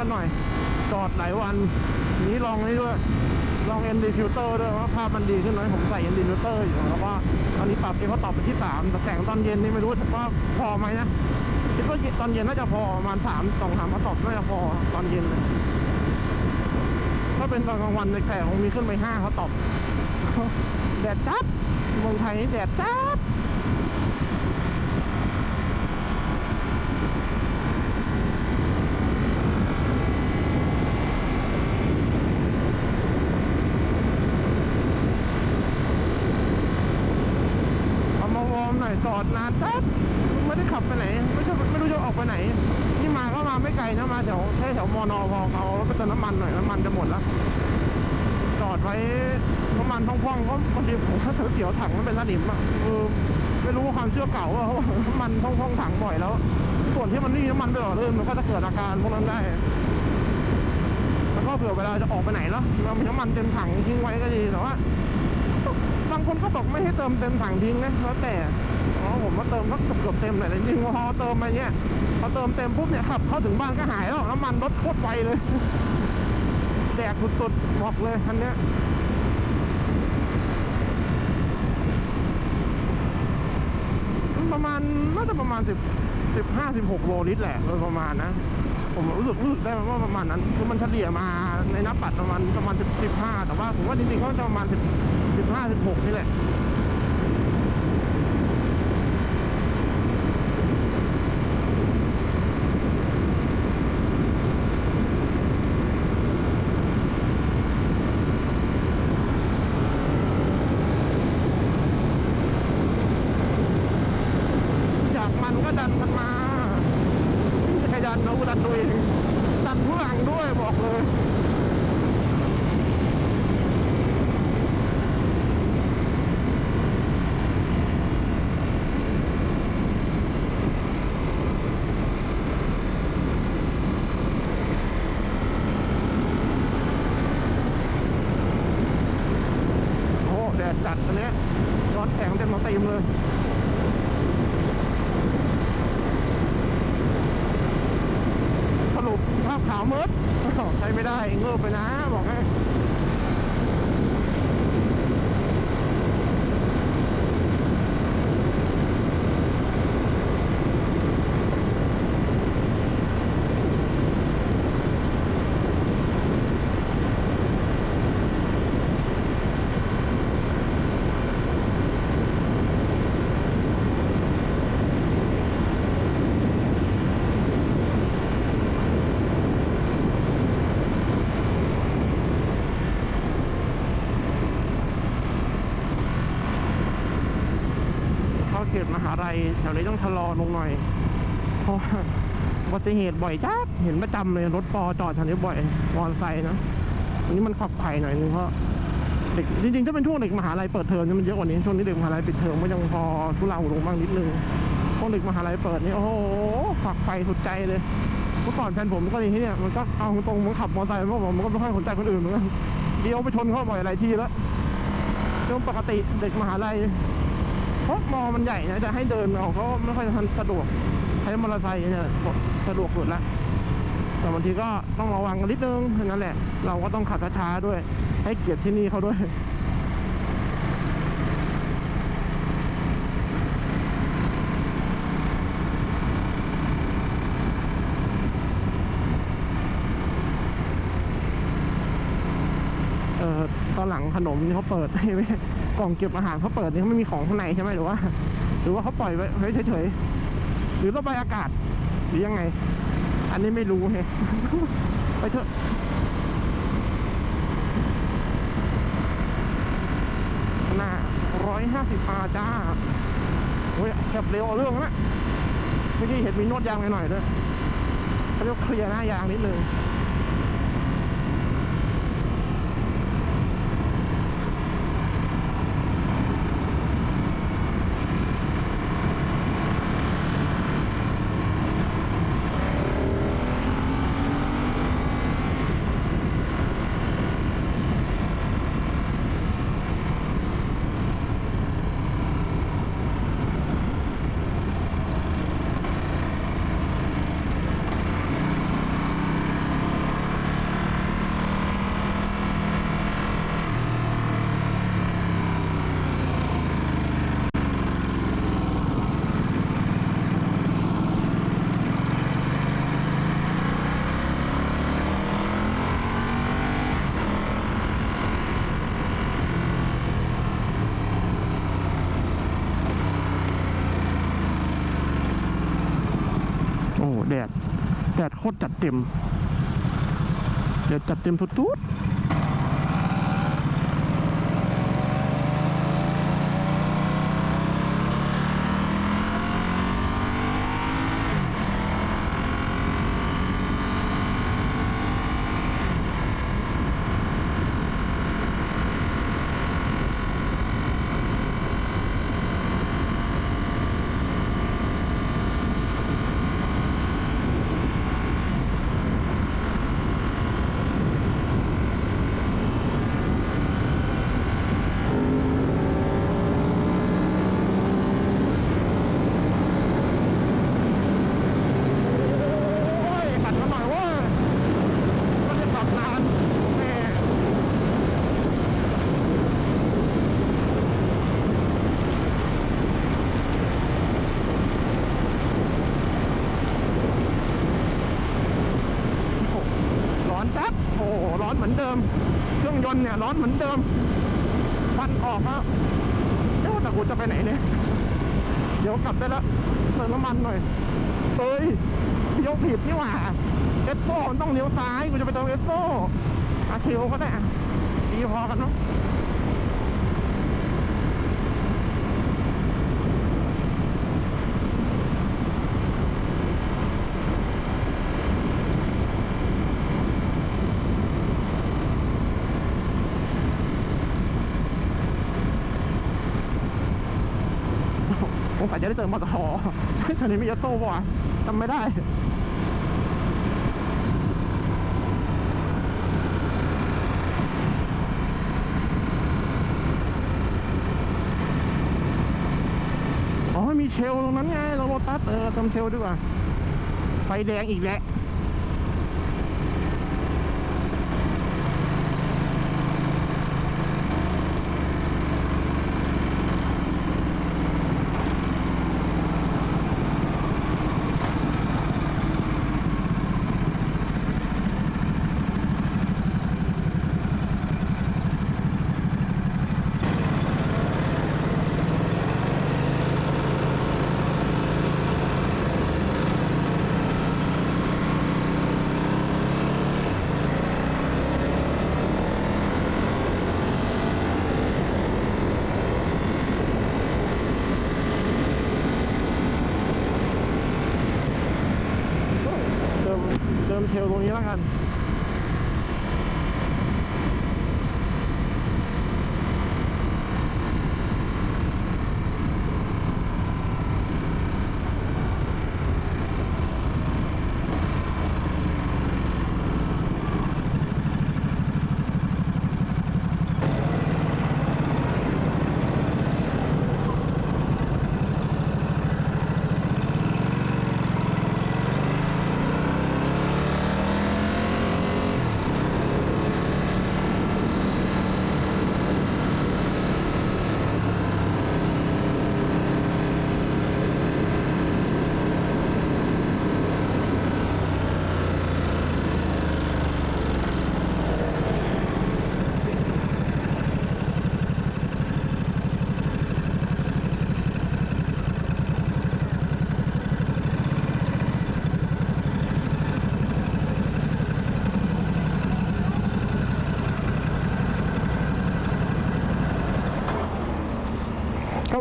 กันหน่อย จอดหลายวันนี้ลองนี่ด้วย ลองเอ็นดีฟิลเตอร์ด้วยว่าภาพมันดีขึ้นไหมผมใส่เอ็นดีฟิลเตอร์อยู่แล้วก็ตอนนี้ปรับเอฟตอบไปที่สามแต่แสงตอนเย็นนี่ไม่รู้ว่าพอไหมนะคิดว่าตอนเย็นน่าจะพอประมาณสามสองสามพอตอบน่าจะพอตอนเย็นเลยถ้าเป็นตอนกลางวันในแสงคงมีขึ้นไปห้าเขาตอบแดดจัดเมืองไทยนี่แดดจัด เอามาว อร์มหน่อยจอดนานแป๊บไม่ได้ขับไปไหน ไม่ใช่ไม่รู้จะออกไปไหน นี่มาก็มาไม่ไกลนะมาแถวแค่แถวมอนอพอเอารถไปเติมน้ำมันหน่อยน้ำมันจะหมดแล้วจอดไว้น้ำมันพ่องๆเพราะบางทีผมก็เสียวถังมันเป็นสนิมอะเออไม่รู้ว่าความเชื่อเก่าว่าน้ำมันพ่องๆถังบ่อยแล้ว ส่วนที่มันนี่น้ำมันไปหล่อลื่นมันก็จะเกิดอาการพวกนั้นได้แล้วก็เผื่อเวลาจะออกไปไหนเนาะเรามีน้ำมันเต็มถังทิ้งไว้ก็ดีแต่ว่าบางคนก็บอกไม่ให้เติมเต็มถังทิ้งนะแล้วแต่ ผมว่าเติมสักเกือบเต็มเลยแต่จริงพอเติมไปเนี้ยพอเติมเต็มปุ๊บเนี่ยขับเข้าถึงบ้านก็หายแล้วน้ำมันรถโคตรไวเลยแดกสุดๆบอกเลยคันเนี้ยประมาณน่าจะประมาณสิบสิบห้าสิบหกโลลิตรแหละโดยประมาณนะผมรู้สึกรู้สึกได้ว่าประมาณนั้นคือมันเฉลี่ยมาในนับปัดประมาณประมาณสิบสิบห้าแต่ว่าผมว่าจริงๆก็จะประมาณสิบสิบห้าสิบหกนี่แหละ อยากมันก็ดันกันมาไม่มีใครดันเราดันตัวเองดันผู้หลังด้วยบอกเลย โอ้แดด จัดอันนี้ยร้อนแสงเต็มมาเต็มเลยสรุปภาพขาวมืดใช้ไม่ได้เงือบไปนะ บอกให้เข้าเขตมหาลัย แถวนี้ต้องชะลอลงหน่อยเพราะอุบัติเหตุบ่อยจ้าเห็นประจำเลยรถปอจอดแถวนี้บ่อยมอเตอร์ไซค์นะอันนี้มันขับไผ่หน่อยนึงเพราะเด็กจริงๆถ้าเป็นช่วงเด็กมหาลัยเปิดเทอมเนี่ยมันเยอะกว่านี้ช่วงนี้เด็กมหาลัยปิดเทอมก็ยังพอทุเลาลงบ้างนิดนึงช่วงเด็กมหาลัยเปิดนี่โอ้โหฝักไฟสุดใจเลยเมื่อก่อนแฟนผมก็อย่างนี้เนี่ยมันก็เอาตรงมันขับมอเตอร์ไซค์มันก็บอกมันก็ไม่ค่อยสนใจคนอื่นเหมือนกันเดียวไปชนเขาบ่อยหลายทีแล้วเรื่องปกติเด็กมหาลัย ราะมอมันใหญ่นะจะให้เดินเอาเขาไม่ค่อยทันสะดวกใช้มอเตอร์ไซค์เนี่ยสะดวกสุดละแต่บางทีก็ต้องระวังกันนิดนึงแค่นั้นแหละ เราก็ต้องขับช้าๆด้วย ให้เกียรติที่นี่เขาด้วยเออตอนหลังขนมนี่เขาเปิดให้ไหม กล่องเก็บอาหารเขาเปิดนี่เขาไม่มีของข้างในใช่ไหมหรือว่า หรือว่าเขาปล่อยไว้ไว้เฉยๆหรือระบายอากาศหรือยังไง อันนี้ไม่รู้เฮไปเถอะหน้าร้อยห้าสิบอาจ้าโอ้ยแคบเร็วเอาเรื่องนะเมื่อกี้เห็นมีนวดยางหน่อยๆด้วยเขาเรียกว่าเคลียร์หน้ายางนิดนึง โคตรจัดเต็ม เดี๋ยวจัดเต็มสุดๆโอ้ยขัดกันหน่อยเว่าก็จะขับนานแม่โอ้โหร้อนจัดโอ้โหร้อน เดิม เครื่องยนต์เนี่ยร้อนเหมือนเดิมควันออกฮะเจ้าตะกูจะไปไหนเนี่ย เดี๋ยวกลับได้ละเติมน้ำมันหน่อยเฮ้ยเลี้ยวผิดนี่หว่าเอสโซ่มันต้องเลี้ยวซ้ายกูจะไปเติมเอสโซ่อาเทลก็ได้ดีพอกันเนาะสงสัย จะได้เจอมอเตอร์ฮอตอนนี้มีเอสโซ่บ่ะจำไม่ได้อ๋อมีเชลตรงนั้นไงเราโรตัสเออจำเชลดีกว่าไฟแดงอีกแล้ว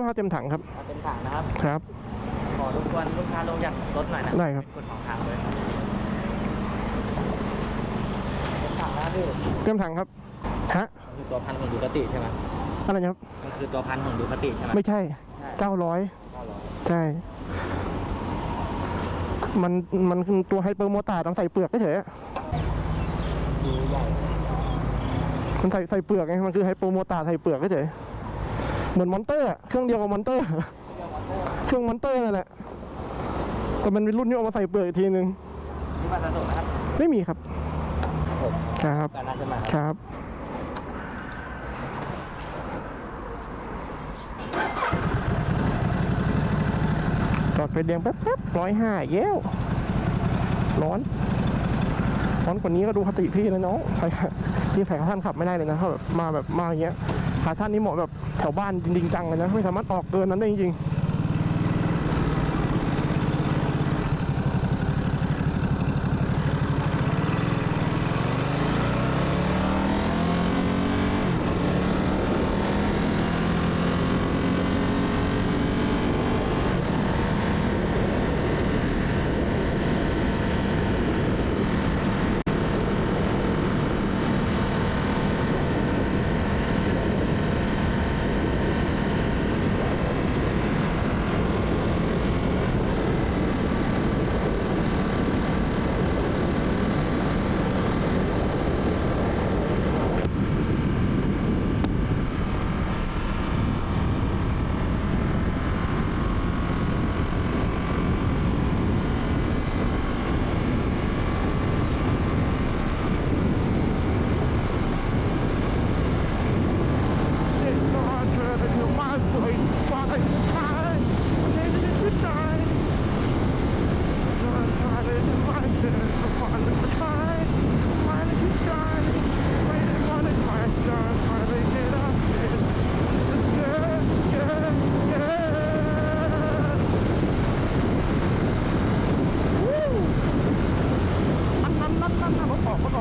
ก็พาเต็มถังครับ เอาเป็นถังนะครับ ครับ ขอรบกวนลูกค้าลงจากรถหน่อยนะได้ครับ เป็นกฎของทางเลยเป็นถังนะพี่เต็มถังครับ ฮะ มันคือตัวพันของดูคติใช่ไหมอะไรนะครับ มันคือตัวพันของดูคติใช่ไหมไม่ใช่ ใช่เก้าร้อยเก้าร้อยใช่ มัน มันคือตัวไฮเปอร์โมตาร์ต้องใส่เปลือกเฉยๆอะดูใหญ่มันใส่ใส่เปลือกไง มันคือไฮเปอร์โมตาร์ใส่เปลือกเฉยๆ เหมือนมอนเตอร์อะเครื่องเดียวกับมอนเตอร์ เครื่องมอนเตอร์นั่นแหละแต่มันเป็นรุ่นที่เอามาใส่เปลือกอีกทีนึงนี่มาสะสมนะครับไม่มีครับผมครับการน่าจะมาคครับรับจอดไฟแดงแป๊บๆร้อยห้าเย้วร้อน ร้อนกว่านี้ก็ดูคติพี่นะน้องใส่จริงใส่ขาท่านขับไม่ได้เลยนะถ้าแบบมาแบบมาอย่างเงี้ย ขาท่านนี่เหมาะแบบแถวบ้านจริงจังเลยนะ ไม่สามารถออกเกินนั้นได้จริงๆ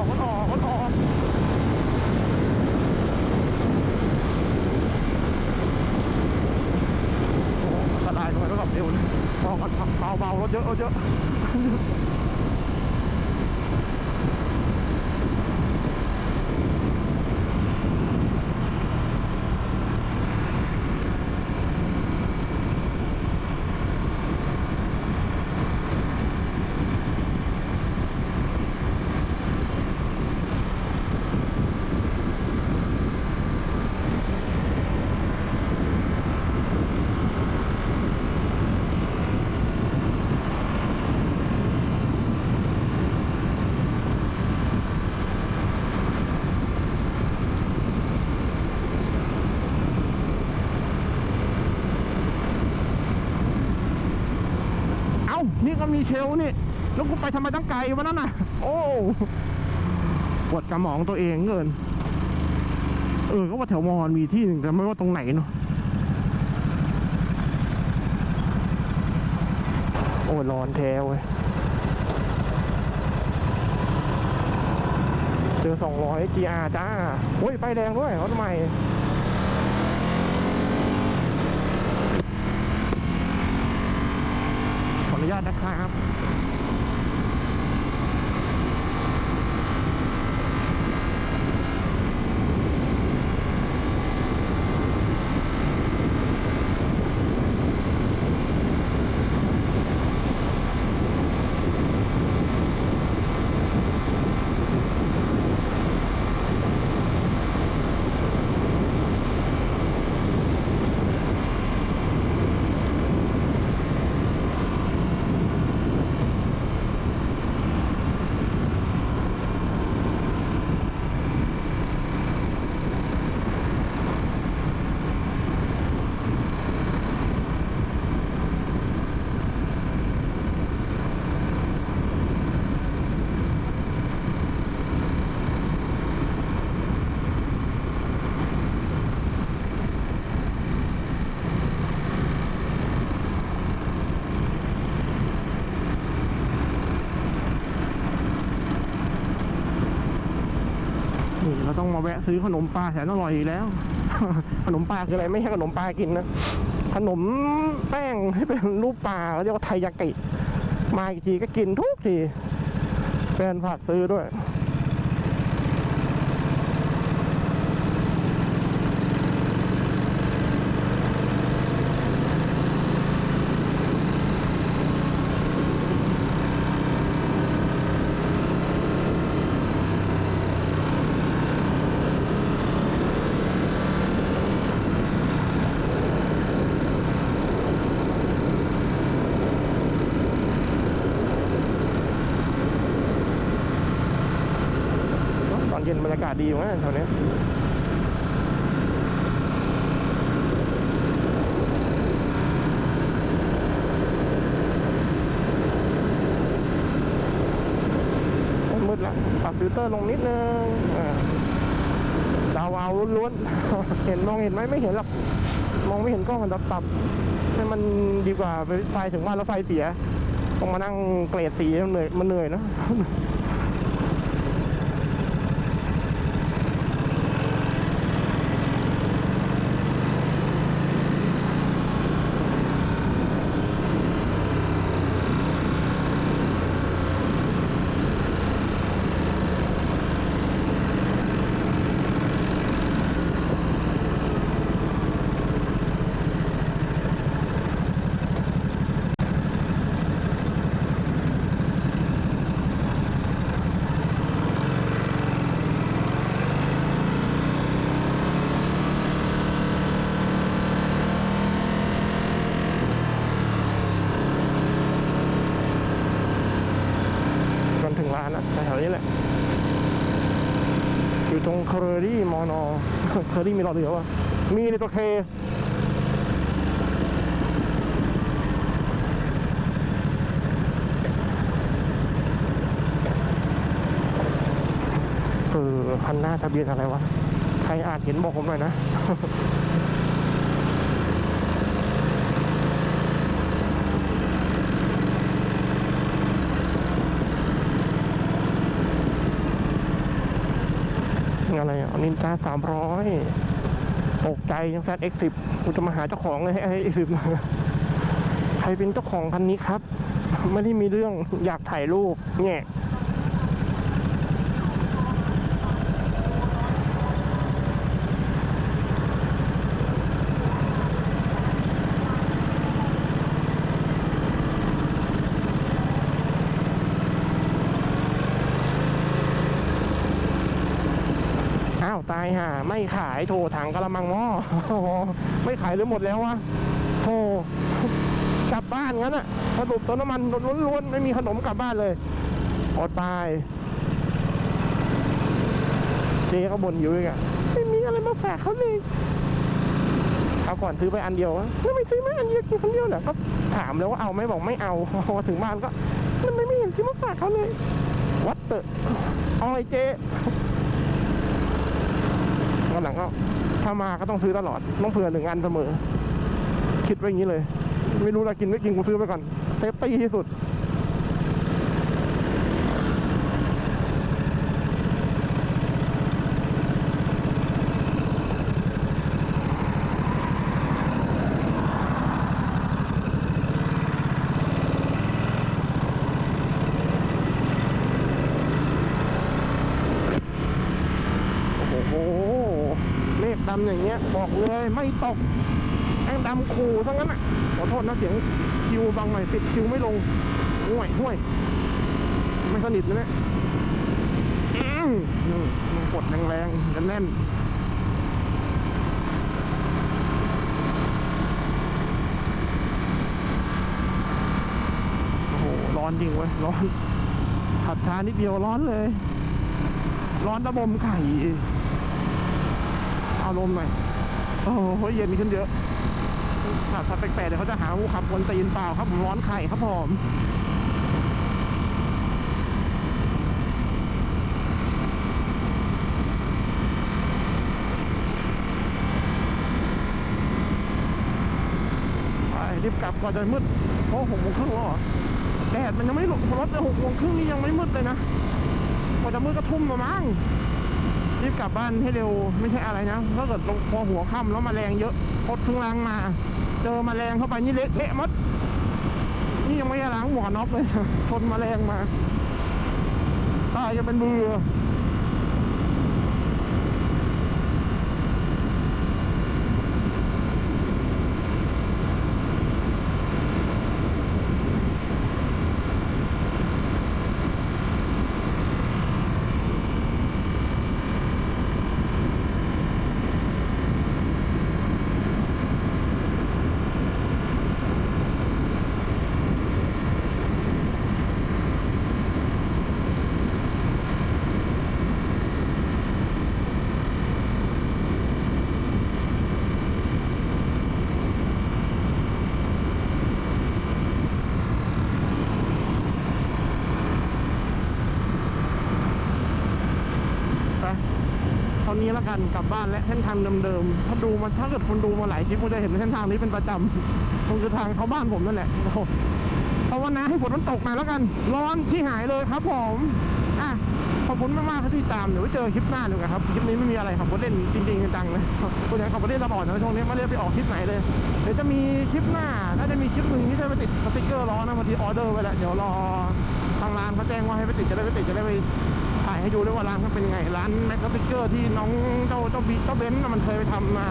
อกรถออกรถออกอันตรายด้วยรถขับเร็วนะพอกันเบาเบารถเยอะรถเยอะ มีเชลนี่แล้วกูไปทำไมตั้งไกลวะนั่นน่ะ โอ้ปวดกระหมองตัวเองเกิน เออก็ว่าแถวมอนมีที่หนึ่งแต่ไม่ว่าตรงไหนเนาะโอ้ยร้อนแท้เว้ยเจอ200 GR จ้าโอ้ยไปแดงด้วยรถใหม่ขออนุญาต นะครับะซื้อขนมปลาแสนอร่อยอีกแล้ว ขนมปลาคืออะไรไม่ใช่ขนมปลากินนะ ขนมแป้งให้เป็นรูปปลาเขาเรียกว่าไทยากิ มาอีกทีก็กินทุกทีแฟนฝากซื้อด้วย ตอนเย็นบรรยากาศดีอยู่นะแถวเนี้ยมืดละปรับ ฟิลเตอร์ลงนิดนึงอ่าดาวเอาล้วนๆ เห็นมองเห็นไหมไม่เห็นหรอกมองไม่เห็นกล้องมันปรับให้มันดีกว่าไฟถึงว่านแล้วไฟเสีย ต้องมานั่งเกรดสีมันเหนื่อยมันเหนื่อยนะ จนถึงร้านอะแถวๆนี้แหละ อยู่ตรงเคอรี่มอนอ เคอรี่มีรอเรือวะมีในตัวเคเออคันหน้าทะเบียนอะไรวะ ใครอ่านเห็นบอกผมหน่อยนะ อะไรอะ นินจาสามร้อยตกใจยังแซดเอ็กสิบกูจะมาหาเจ้าของเลยให้เอ็กสิบใครเป็นเจ้าของคันนี้ครับ ไม่ได้มีเรื่องอยากถ่ายรูปแง่ ตายห่าไม่ขายโถถังกระมังหม้อโอ้โหไม่ขายหรือหมดแล้ววะโถกลับบ้านงั้นอะสรุปต้นน้ำมันล้วนๆไม่มีขนมกลับบ้านเลยอดตาย เจ๊ก็บ่นอยู่อีกอะไม่มีอะไรมาฝากเขาเลยเอาก่อนซื้อไปอันเดียวอะแล้วไม่ซื้อไหมอันเดียวกินคนเดียวเหรอก็ถามแล้วว่าเอาไหมบอกไม่เอาพอถึงบ้านก็ทำไมไม่เห็นซื้อมาฝากเขาเลยวัดเตอะเอาไอ้เจ๊ วันหลังก็ถ้ามาก็ต้องซื้อตลอดต้องเผื่อหนึ่งอันเสมอ คิดไว้อย่างนี้เลย ไม่รู้ละกินไม่กินกูซื้อไปก่อนเซฟตี้ที่สุด โอ้โหเมฆดำอย่างเงี้ย บอกเลยไม่ตกแองดำขู่ทั้งนั้นอะขอโทษนะเสียงคิวบางหน่อยปิดคิวไม่ลงห่วยห่วยไม่สนิทนะเนี่ยอืมนี่มันกดแรงๆกันแน่นโอ้โหร้อนจริงเว้ยร้อนขับช้านิดเดียวร้อนเลย ร้อนระบมไข่ อาลมณ์หน่อย โอ้โหเย็นขึ้นเยอะขับขับแปลกๆเดี๋ยวเขาจะหาว่าขับคนตีนเปล่าครับผมร้อนไข่ครับผมไปรีบกลับก่อนจะมืดเพราะหกโมงครึ่งแล้วเหรอแดดมันยังไม่หลบรถเลยหกโมงครึ่งนี่ยังไม่มืดเลยนะกว่าจะมืดก็ทุ่มมามั้ง รีบกลับบ้านให้เร็วไม่ใช่อะไรนะถ้าเกิดลงพอหัวค่ำแล้วมาแรงเยอะพดเครื่องล้างมา เจอมาแรงเข้าไปนี่เละเทะหมดนี่ยังไม่ล้างหมวกน็อกเลยทนมาแรงมาตายจะเป็นมือ ล้วกันกลับบ้านและเส้นทางเดิมๆถ้าดูมาถ้าเกิดคนดูมาหลายคลิปก็จะเห็นเส้นทางนี้เป็นประจำคงคือทางเข้าบ้านผมนั่นแหละโอ้โหภาวนาให้ฝนมันตกหน่อยแล้วกัน ร้อนที่หายเลยครับผมอะขอบคุณมากๆที่ตามเดี๋ยวไว้เจอคลิปหน้าหนึ่งครับคลิปนี้ไม่มีอะไรขับรถเล่นจริงๆจังๆเลยคนไหนขับรถเล่นตลอดนะช่วงนี้ไม่ได้ไปออกคลิปไหนเลยเดี๋ยวจะมีคลิปหน้าน่าจะมีคลิปหนึ่งที่จะไปติดสติ๊กเกอร์ล้อนะพอดีออเดอร์ไว้แล้วเดี๋ยวรอทางร้านเขาแจ้งว่าให้ไปติดจะได้ไปติดจะได้ไป ให้ดูด้วยว่าร้านเขาเป็นยังไง ร้านแม็กซ์สติกเกอร์ที่น้องเจ้าเจ้าบีเจ้าเบนซ์มันเคยไปทำมา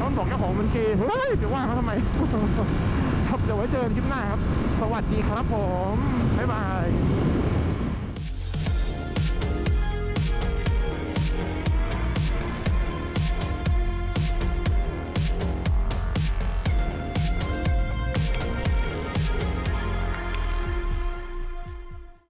น้องบอกเจ้าของมันเกย์เฮ้ยเดี๋ยวว่าเขาทำไม ครับเดี๋ยวไว้เจอคลิปหน้าครับ สวัสดีครับผม บ๊ายบาย